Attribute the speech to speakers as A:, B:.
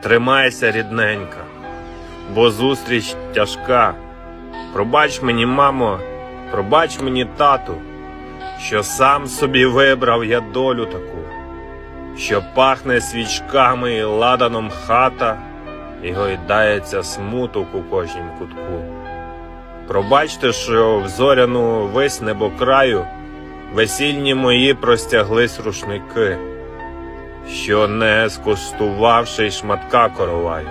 A: тримайся, рідненька, бо зустріч тяжка. Пробач мені, мамо, пробач мені, тату, що сам собі вибрав я долю таку, що пахне свічками і ладаном хата, і гойдається смуток у кожнім кутку. Пробачте, що в зоряну весь небокраю весільні мої простяглись рушники, що не скуштувавши й шматка короваю.